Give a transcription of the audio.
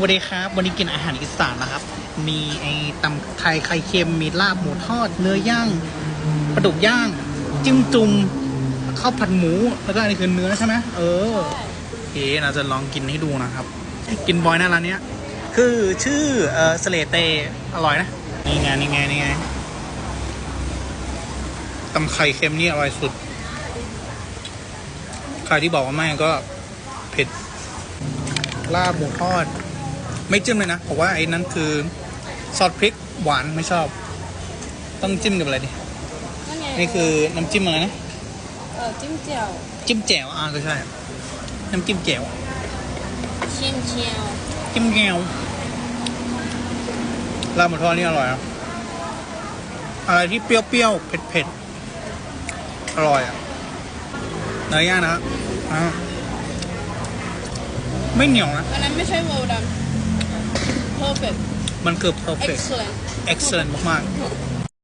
วัสดีครับ วันนี้กินอาหารอีสานนะครับ มีไอ้ตำไทยไข่เค็ม มีลาบหมูทอด เนื้อย่างปลาดุกย่าง จิ้มจุ่มข้าวผัดหมู แล้วก็อันนี้คือเนื้อใช่ไหมเออโอเคเราจะลองกินให้ดูนะครับ กินบ่อยนะร้านเนี้ย คือชื่อเออสเลเตอร่อยนะ นี่ไงนี่ไงนี่ไงตำไข่เค็มนี่อร่อยสุด ใครที่บอกว่าไม่ก็เผ็ดลาบหมูทอด ไม่จิ้มเลยนะเพราะว่าไอ้นั้นคือซอสพริกหวานไม่ชอบ ต้องจิ้มกับอะไรดินั่นไงนี่คือน้ำจิ้มอะไรนะเออจิ้มเจียวจิ้มแจ่วอ่าก็ใช่ น้ำจิ้มแจ่วเชียนเชียวจิ้มแก้วลาบหมูทอดนี่อร่อยอะอะไรที่เปรี้ยวๆเผ็ดๆอร่อยอะเนื้อย่างนะครับอ่าไม่เหนียวนะ อันนั้นไม่ใช่ well done perfect มันคือ perfect excellent excellent มากๆ